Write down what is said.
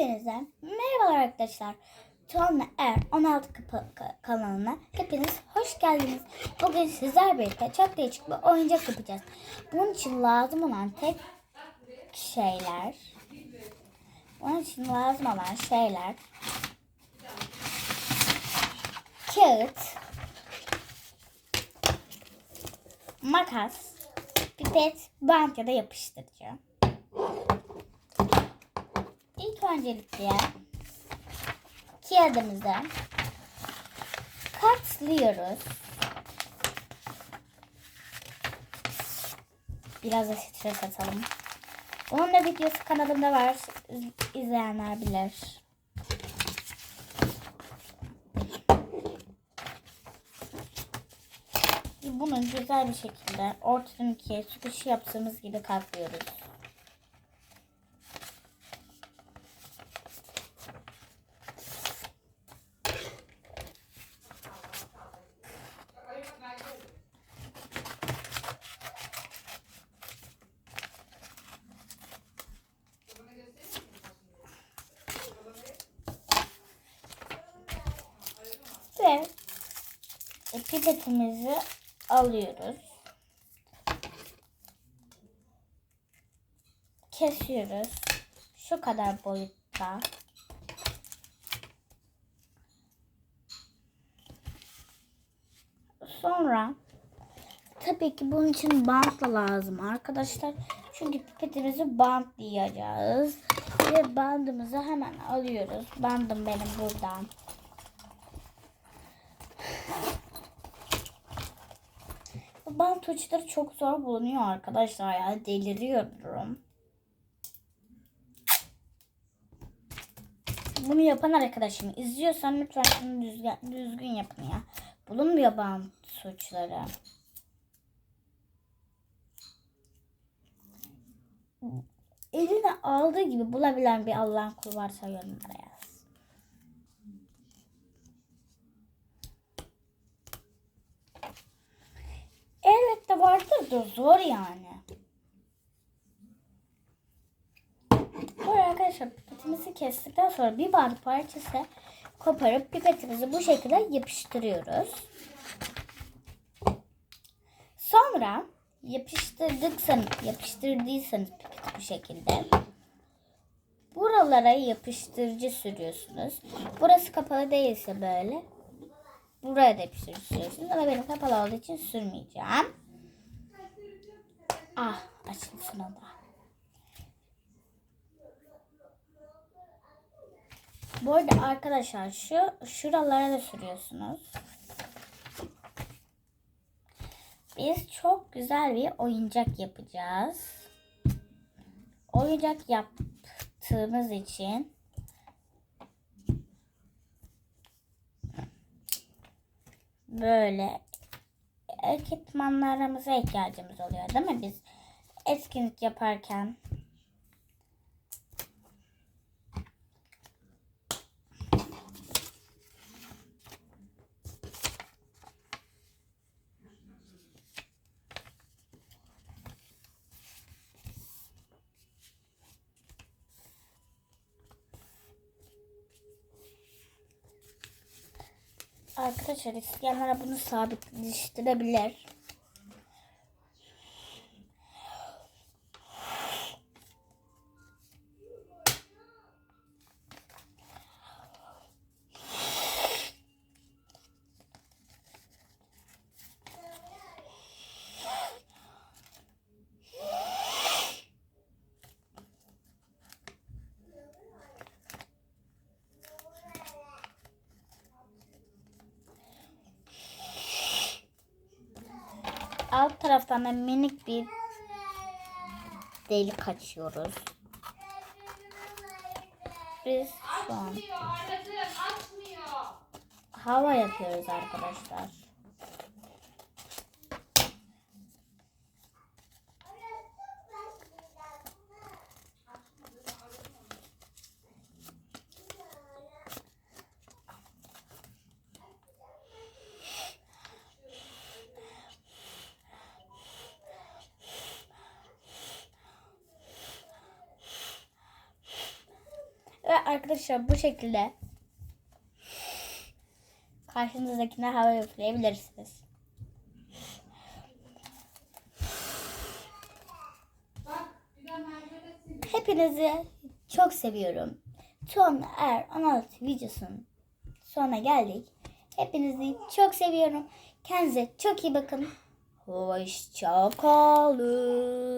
Hepinize merhabalar arkadaşlar. Tuanla Er 16 kapı ka- kanalına hepiniz hoş geldiniz. Bugün sizler birlikte çok değişik bir oyuncak yapacağız. Bunun için lazım olan tek şeyler bunun için lazım olan şeyler kağıt makas pipet bant ya da yapıştırıcı. İlk öncelikle kağıdımızı katlıyoruz. Biraz da stres atalım. Onun da videosu kanalımda var. İz- İzleyenler bilir. Bunu güzel bir şekilde ortadan ikiye sıkışı yaptığımız gibi katlıyoruz. Ve e, pipetimizi alıyoruz. Kesiyoruz. Şu kadar boyutta. Sonra tabii ki bunun için bant da lazım arkadaşlar. Çünkü pipetimizi bantlayacağız. Ve bandımızı hemen alıyoruz. Bandım benim buradan. Bant uçları çok zor bulunuyor arkadaşlar ya. Deliriyorum. Bunu yapan arkadaşım izliyorsan lütfen şunu düzgün, düzgün yapın ya. Bulunmuyor bant uçları. Eline aldığı gibi bulabilen bir Allah'ın kulu varsa yorumlara yaz. Da zor yani. Böyle arkadaşlar pipetimizi kestikten sonra bir bant parçası koparıp pipetimizi bu şekilde yapıştırıyoruz. Sonra yapıştırdıksanız, yapıştırdıysanız pipeti bu şekilde buralara yapıştırıcı sürüyorsunuz. Burası kapalı değilse böyle buraya da yapıştırıcı sürüyorsunuz ama benim kapalı olduğu için sürmeyeceğim. Ah açıldı sonunda. Bu arada arkadaşlar şu şuralara da sürüyorsunuz. Biz çok güzel bir oyuncak yapacağız. Oyuncak yaptığımız için böyle ekipmanlarımıza ihtiyacımız oluyor değil mi? Biz etkinlik yaparken Arkadaşlar isteyenler bunu sabitleştirebilir. Alt taraftan da minik bir delik açıyoruz. Biz şu an hava yapıyoruz arkadaşlar. Ve arkadaşlar bu şekilde karşınızdakine hava üfleyebilirsiniz. Hepinizi çok seviyorum. Tom Er 16 videosunun sonuna geldik. Hepinizi çok seviyorum. Kendinize çok iyi bakın. Hoşça kalın.